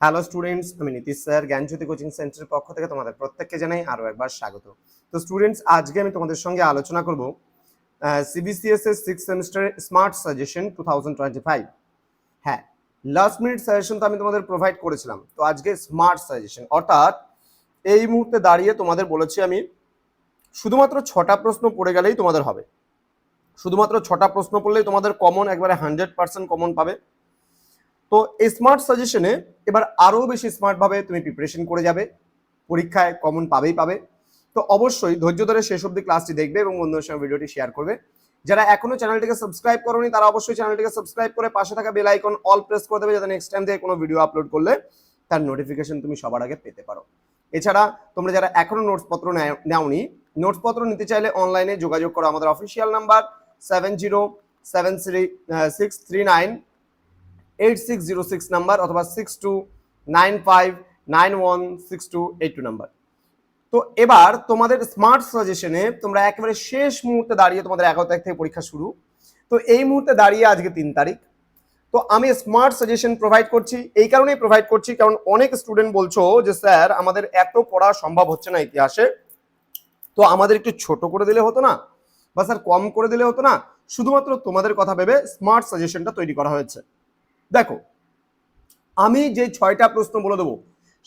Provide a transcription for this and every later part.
Hello students আমি Nitish sir, জ্ঞানজ্যোতি coaching সেন্টারের পক্ষ থেকে তোমাদের প্রত্যেককে জানাই আরও একবার স্বাগত। তো স্টুডেন্টস আজকে আমি তোমাদের সঙ্গে আলোচনা করব সিবিসিএস এর six semester smart suggestion two thousand twenty five হ্যাঁ লাস্ট মিনিট সাজেশন তো আমি তোমাদের প্রোভাইড করেছিলাম। তো আজকে স্মার্ট সাজেশন অর্থাৎ এই মুহূর্তে দাঁড়িয়ে তোমাদের বলেছি আমি, শুধুমাত্র ছটা প্রশ্ন পড়ে গেলেই তোমাদের হবে। শুধুমাত্র ছটা প্রশ্ন পড়লেই তোমাদের কমন একবারে হান্ড্রেড পার্সেন্ট কমন পাবে। তো এই স্মার্ট সাজেশনে এবার আরও বেশি স্মার্টভাবে তুমি প্রিপারেশন করে যাবে, পরীক্ষায় কমন পাবেই পাবে। তো অবশ্যই ধৈর্য ধরে শেষ অব্দি ক্লাসটি দেখবে এবং বন্ধুদের সঙ্গে ভিডিওটি শেয়ার করবে। যারা এখনও চ্যানেলটিকে সাবস্ক্রাইব করোনি, তারা অবশ্যই চ্যানেলটিকে সাবস্ক্রাইব করে পাশে থাকা বেল আইকন অল প্রেস করে দেবে, যাতে নেক্সট টাইম থেকে কোনো ভিডিও আপলোড করলে তার নোটিফিকেশন তুমি সবার আগে পেতে পারো। এছাড়া তোমরা যারা এখনও নোটসপত্র নেওনি নোটসপত্র নিতে চাইলে অনলাইনে যোগাযোগ করো আমাদের official number seven zero seven three six three nine eight six zero six number অথবা six two nine five nine one six two eight two number তো এবার তোমাদের স্মার্ট সাজেশনে তোমরা একেবারে শেষ মুহূর্তে দাঁড়িয়ে তোমাদের এগারো তারিখ থেকে পরীক্ষা শুরু। তো এই মুহূর্তে দাঁড়িয়ে আজকে তিন তারিখ। তো আমি স্মার্ট সাজেশন প্রোভাইড করছি, এই কারণেই প্রোভাইড করছি, কারণ অনেক স্টুডেন্ট বলছো যে, স্যার, আমাদের এত পড়া সম্ভব হচ্ছে না ইতিহাসে। তো আমাদের একটু ছোট করে দিলে হতো না, বা স্যার কম করে দিলে হতো না। শুধুমাত্র তোমাদের কথা ভেবে স্মার্ট সাজেশনটা তৈরি করা হয়েছে। দেখো, আমি যে ছয়টা প্রশ্ন বলে দেবো,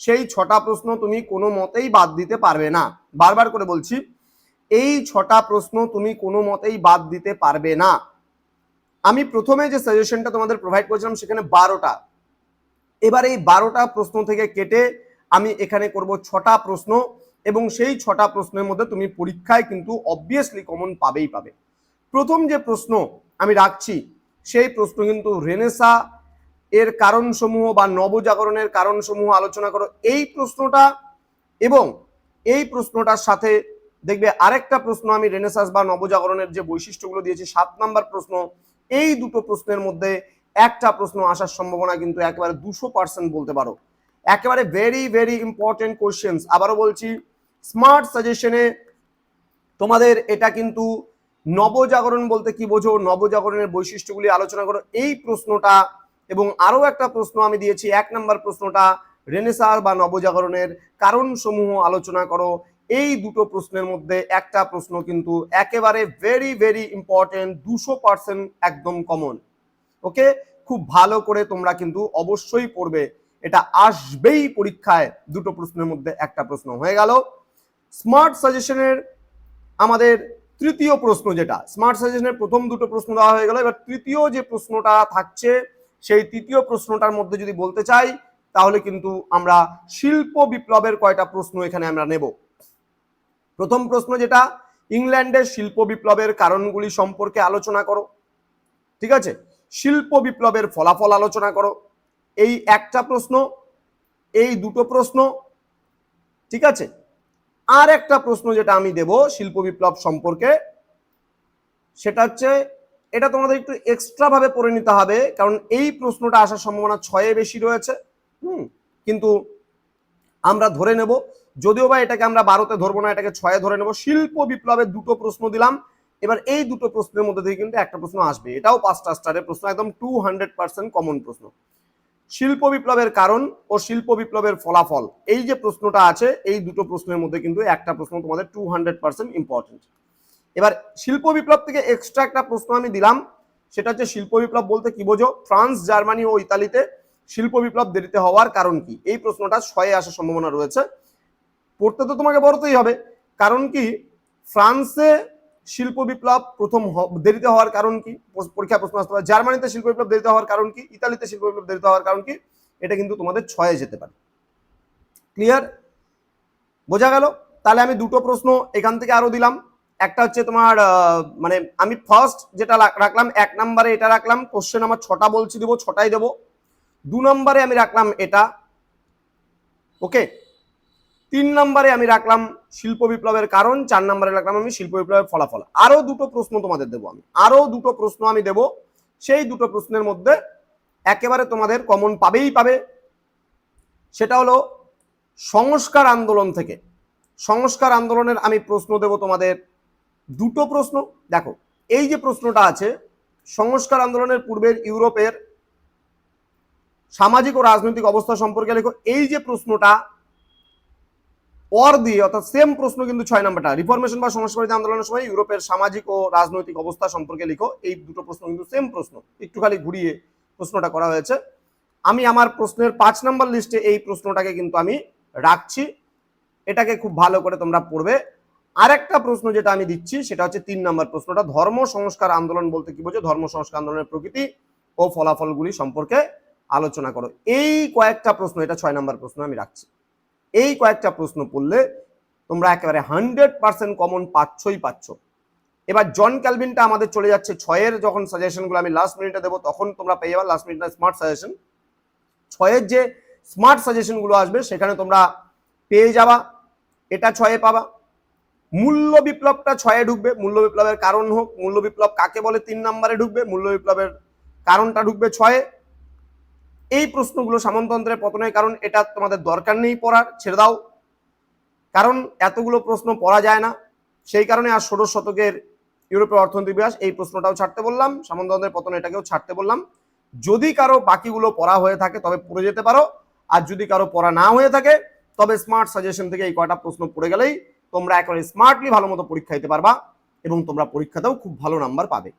সেই ছটা প্রশ্ন তুমি কোনো মতেই বাদ দিতে পারবে না। বারবার করে বলছি, এই ছটা প্রশ্ন তুমি কোনো মতেই বাদ দিতে পারবে না। আমি প্রথমে যে সাজেশনটা তোমাদের প্রোভাইড করেছিলাম, সেখানে বারোটা। এবার এই বারোটা প্রশ্ন থেকে কেটে আমি এখানে করব ছটা প্রশ্ন এবং সেই ছটা প্রশ্নের মধ্যে তুমি পরীক্ষায় কিন্তু অবভিয়াসলি কমন পাবেই পাবে। প্রথম যে প্রশ্ন আমি রাখছি, সেই প্রশ্ন কিন্তু রেনেসা এর কারণসমূহ বা নবজাগরণের কারণসমূহ আলোচনা করো। এই প্রশ্নটা এবং এই প্রশ্নটার সাথে দেখবে আরেকটা প্রশ্ন আমি রেনেসাস বা নবজাগরণের যে বৈশিষ্ট্যগুলো দিয়েছি, সাত নাম্বার প্রশ্ন, এই দুটো প্রশ্নের মধ্যে একটা প্রশ্ন আসার সম্ভাবনা কিন্তু একেবারে দুশো পার্সেন্ট বলতে পারো। একেবারে ভেরি ভেরি ইম্পর্টেন্ট কোশ্চেন্স আবারও বলছি স্মার্ট সাজেশনে তোমাদের এটা কিন্তু নবজাগরণ বলতে কি বোঝো? নবজাগরণের বৈশিষ্ট্যগুলি আলোচনা করো। এই প্রশ্নটা এবং আরও একটা প্রশ্ন আমি দিয়েছি, এক নম্বর প্রশ্নটা রেনেসার বা নবজাগরণের কারণসমূহ আলোচনা করো। এই দুটো প্রশ্নের মধ্যে একটা প্রশ্ন কিন্তু একেবারে ভেরি ভেরি ইম্পর্টেন্ট দুশো পার্সেন্ট একদম কমন ওকে? খুব ভালো করে তোমরা কিন্তু অবশ্যই পড়বে। এটা আসবেই পরীক্ষায়, দুটো প্রশ্নের মধ্যে একটা প্রশ্ন হয়ে গেল। স্মার্ট সাজেশনের আমাদের তৃতীয় প্রশ্ন যেটা স্মার্ট সাজেশনের প্রথম দুটো প্রশ্ন দেওয়া হয়ে গেল। এবার তৃতীয় যে প্রশ্নটা থাকছে সেই তৃতীয় প্রশ্নটার মধ্যে যদি বলতে চাই, তাহলে কিন্তু আমরা শিল্প বিপ্লবের কয়টা প্রশ্ন এখানে আমরা নেব। প্রথম প্রশ্ন যেটা, ইংল্যান্ডের শিল্প বিপ্লবের কারণগুলি সম্পর্কে আলোচনা করো। ঠিক আছে? শিল্প বিপ্লবের ফলাফল আলোচনা করো। এই একটা প্রশ্ন, এই দুটো প্রশ্ন, ঠিক আছে? আর একটা প্রশ্ন যেটা আমি দেব শিল্প বিপ্লব সম্পর্কে, সেটা হচ্ছে এটা তোমাদের একটু এক্সট্রা ভাবে পড়ে নিতে হবে, কারণ এই প্রশ্নটা আসার সম্ভাবনা ছয়ে বেশি রয়েছে। হুম, কিন্তু আমরা ধরে নেব, যদিও বা এটাকে আমরা বারোতে ধরবো না, এটাকে ছয়ে ধরে নেব, শিল্প বিপ্লবের দুটো প্রশ্ন দিলাম, এবার এই দুটো প্রশ্নের মধ্যে থেকে কিন্তু একটা প্রশ্ন আসবে, এটাও পাঁচটা স্টারের প্রশ্ন, একদম টু হান্ড্রেড পার্সেন্ট কমন প্রশ্ন। শিল্প বিপ্লবের কারণ ও শিল্প বিপ্লবের ফলাফল, এই যে প্রশ্নটা আছে, এই দুটো প্রশ্নের মধ্যে কিন্তু একটা প্রশ্ন তোমাদের টু হান্ড্রেড পার্সেন্ট ইম্পর্টেন্ট এবার শিল্প বিপ্লব থেকে এক্সট্রা একটা প্রশ্ন আমি দিলাম, সেটা হচ্ছে শিল্প বিপ্লব বলতে কি বোঝো? ফ্রান্স, জার্মানি ও ইতালিতে শিল্প বিপ্লব দেরিতে হওয়ার কারণ কি? এই প্রশ্নটা ছয়ে আসার সম্ভাবনা রয়েছে। পড়তে তো তোমাকে বলতেই হবে। কারণ কি? ফ্রান্সে শিল্প বিপ্লব প্রথম দেরিতে হওয়ার কারণ কি? পরীক্ষা প্রশ্ন আসতে পারে। জার্মানিতে শিল্প বিপ্লব দেরিতে হওয়ার কারণ কি? ইতালিতে শিল্প বিপ্লব দেরিতে হওয়ার কারণ কি? এটা কিন্তু তোমাদের ছয়ে যেতে পারে। ক্লিয়ার বোঝা গেল? তাহলে আমি দুটো প্রশ্ন এখান থেকে আরও দিলাম। একটা হচ্ছে তোমার মানে আমি ফার্স্ট যেটা রাখলাম, এক নম্বরে এটা রাখলাম কোশ্চেন আমার ছটা বলছি দেবো, ছটাই দেবো। দু নম্বরে আমি রাখলাম এটা ওকে তিন নম্বরে আমি রাখলাম শিল্প বিপ্লবের কারণ, চার নম্বরে রাখলাম আমি শিল্প বিপ্লবের ফলাফল। আরও দুটো প্রশ্ন তোমাদের দেবো আমি, আরও দুটো প্রশ্ন আমি দেব, সেই দুটো প্রশ্নের মধ্যে একেবারে তোমাদের কমন পাবেই পাবে। সেটা হলো, সংস্কার আন্দোলন থেকে, সংস্কার আন্দোলনের আমি প্রশ্ন দেব তোমাদের দুটো প্রশ্ন। দেখো, এই যে প্রশ্নটা আছে, সংস্কার আন্দোলনের পূর্বের ইউরোপের সামাজিক ও রাজনৈতিক অবস্থা সম্পর্কে লেখো। এই যে প্রশ্নটা পর দিয়ে, অর্থাৎ সেম প্রশ্ন কিন্তু ছয় নম্বরটা রিফরমেশন বা সংস্কারিত আন্দোলনের সময় ইউরোপের সামাজিক ও রাজনৈতিক অবস্থা সম্পর্কে লিখো। এই দুটো প্রশ্ন কিন্তু সেম প্রশ্ন একটু খালি ঘুরিয়ে প্রশ্নটা করা হয়েছে। আমি আমার প্রশ্নের পাঁচ নম্বর লিস্টে এই প্রশ্নটাকে কিন্তু আমি রাখছি। এটাকে খুব ভালো করে তোমরা পড়বে। আরেকটা প্রশ্ন যেটা আমি দিচ্ছি, সেটা হচ্ছে তিন নম্বর প্রশ্নটা, ধর্ম সংস্কার আন্দোলন বলতে কি বোঝো ধর্ম সংস্কার আন্দোলনের প্রকৃতি ও ফলাফলগুলি সম্পর্কে আলোচনা করো। এই কয়েকটা প্রশ্ন, এটা ছয় নম্বর প্রশ্ন আমি রাখছি। এই কয়েকটা প্রশ্ন পড়লে তোমরা একেবারে হান্ড্রেড পার্সেন্ট কমন পাচ্ছই পাচ্ছ। এবার জন ক্যালভিনটা আমাদের চলে যাচ্ছে ছয়ের, যখন সাজেশনগুলো আমি লাস্ট মিনিটে দেবো, তখন তোমরা পেয়ে যাবে লাস্ট মিনিটে স্মার্ট সাজেশন ছয়ের যে স্মার্ট সাজেশনগুলো আসবে, সেখানে তোমরা পেয়ে যাবা, এটা ছয়ে পাবা। মূল্য বিপ্লবটা ছয়ে ঢুকবে, মূল্য বিপ্লবের কারণ হোক, মূল্য বিপ্লব কাকে বলে তিন নম্বরে ঢুকবে, মূল্য বিপ্লবের কারণটা ঢুকবে ছয়ে। এই প্রশ্নগুলো সামন্তন্ত্রের পতনের কারণ, এটা তোমাদের দরকার নেই পড়ার, ছেড়ে দাও। কারণ এতগুলো প্রশ্ন পড়া যায় না। সেই কারণে আর ষোড়শ শতকের ইউরোপের অর্থনৈতিক বিকাশ এই প্রশ্নটাও ছাড়তে বললাম, সামন্তন্ত্রের পতন এটাকেও ছাড়তে বললাম। যদি কারও বাকিগুলো পড়া হয়ে থাকে, তবে পড়ে যেতে পারো। আর যদি কারও পড়া না হয়ে থাকে, তবে স্মার্ট সাজেশন থেকে এই কয়টা প্রশ্ন পড়ে গেলেই তোমরা একেবারে স্মার্টলি ভালো মতো পরীক্ষা দিতে পারবা এবং তোমরা পরীক্ষাতেও খুব ভালো নাম্বার পাবে।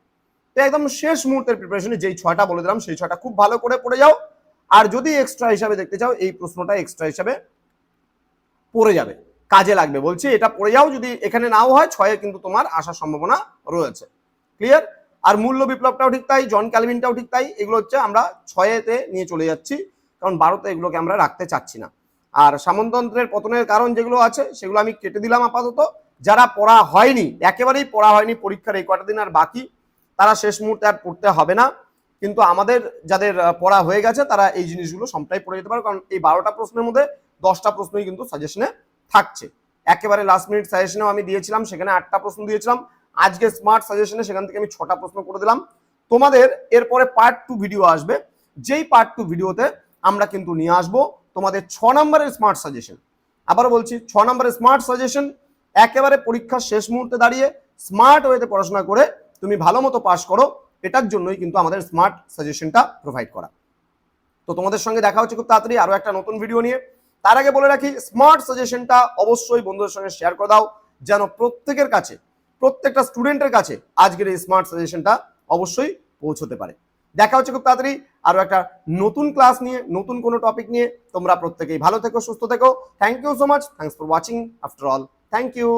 তো একদম শেষ মুহূর্তের প্রিপারেশনে যেই ছয়টা বলে দিলাম, সেই ছয়টা খুব ভালো করে পড়ে যাও। আর যদি এক্সট্রা হিসাবে দেখতে চাও, এই প্রশ্নটা এক্সট্রা হিসাবে পড়ে যাবে। কাজে লাগবে, বলছি এটা পড়ে যাও, যদি এখানে নাও হয়, ছয়ে কিন্তু তোমার আসার সম্ভাবনা রয়েছে। ক্লিয়ার আর মূল্য বিপ্লবটাও ঠিক তাই জন ক্যালভিনটাও ঠিক তাই, এগুলো হচ্ছে আমরা ছয়েতে নিয়ে চলে যাচ্ছি, কারণ বারোতে এগুলোকে আমরা রাখতে চাচ্ছি না। আর সামন্তন্ত্রের পতনের কারণ যেগুলো আছে, সেগুলো আমি কেটে দিলাম আপাতত। যারা পড়া হয়নি, একেবারেই পড়া হয়নি পরীক্ষার এই কটা দিন আর বাকি, তারা শেষ মুহূর্তে আর পড়তে হবে না। কিন্তু আমাদের যাদের পড়া হয়ে গেছে, তারা এই জিনিসগুলো সবটাই পড়ে যেতে পারে, কারণ এই বারোটা প্রশ্নের মধ্যে দশটা প্রশ্নই কিন্তু সাজেশনে থাকছে। একেবারে লাস্ট মিনিট সাজেশনেও আমি দিয়েছিলাম, সেখানে আটটা প্রশ্ন দিয়েছিলাম। আজকে স্মার্ট সাজেশনে সেখান থেকে আমি ছটা প্রশ্ন করে দিলাম। তোমাদের এরপরে পার্ট টু ভিডিও আসবে। যেই পার্ট টু ভিডিওতে আমরা কিন্তু নিয়ে আসব। তোমাদের ছ নম্বরের স্মার্ট সাজেশন আবারও বলছি, ছ নম্বরের স্মার্ট সাজেশন একেবারে পরীক্ষার শেষ মুহূর্তে দাঁড়িয়ে স্মার্ট ওয়েতে পড়াশোনা করে তুমি ভালো মতো পাশ করো, এটার জন্যই কিন্তু আমাদের স্মার্ট সাজেশনটা প্রোভাইড করা। তো তোমাদের সঙ্গে দেখা হচ্ছে খুব তাড়াতাড়ি আরও একটা নতুন ভিডিও নিয়ে। তার আগে বলে রাখি স্মার্ট সাজেশনটা অবশ্যই বন্ধুদের সঙ্গে শেয়ার করে দাও, যেন প্রত্যেকের কাছে, প্রত্যেকটা স্টুডেন্টের কাছে আজকের এই স্মার্ট সাজেশনটা অবশ্যই পৌঁছতে পারে। দেখা হচ্ছে খুব তাড়াতাড়ি। আরও একটা নতুন ক্লাস নিয়ে, নতুন কোনো টপিক নিয়ে। তোমরা প্রত্যেকেই ভালো থেকো, সুস্থ থেকো। Thank you so much thanks for watching after all thank you